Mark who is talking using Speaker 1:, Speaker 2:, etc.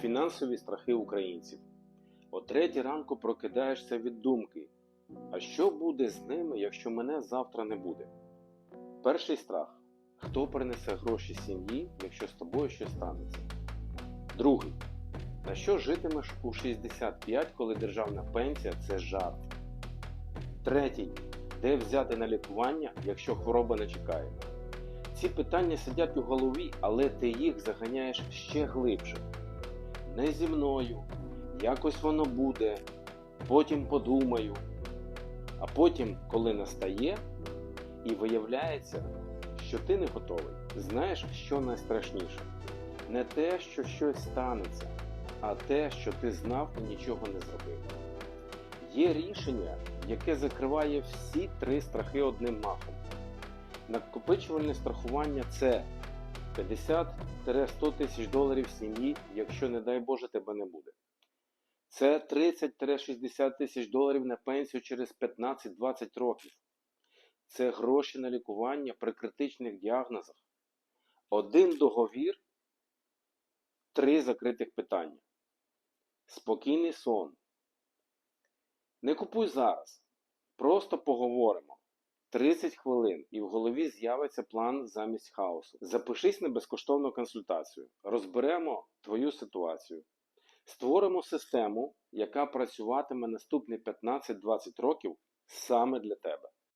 Speaker 1: Фінансові страхи українців. О третій ранку прокидаєшся від думки. А що буде з ними, якщо мене завтра не буде? Перший страх. Хто принесе гроші сім'ї, якщо з тобою щось станеться? Другий. На що житимеш у 65, коли державна пенсія це жарт? Третій. Де взяти на лікування, якщо хвороба не чекає? Ці питання сидять у голові, але ти їх заганяєш ще глибше. Не зі мною, якось воно буде, потім подумаю. А потім, коли настає, і виявляється, що ти не готовий. Знаєш, що найстрашніше? Не те, що щось станеться, а те, що ти знав і нічого не зробив. Є рішення, яке закриває всі три страхи одним махом. Накопичувальне страхування це 50-100 тисяч доларів сім'ї, якщо, не дай Боже, тебе не буде. Це 30-60 тисяч доларів на пенсію через 15-20 років. Це гроші на лікування при критичних діагнозах. Один договір, три закритих питання. Спокійний сон. Не купуй зараз. Просто поговоримо. 30 хвилин і в голові з'явиться план замість хаосу. Запишись на безкоштовну консультацію. Розберемо твою ситуацію. Створимо систему, яка працюватиме наступні 15-20 років саме для тебе.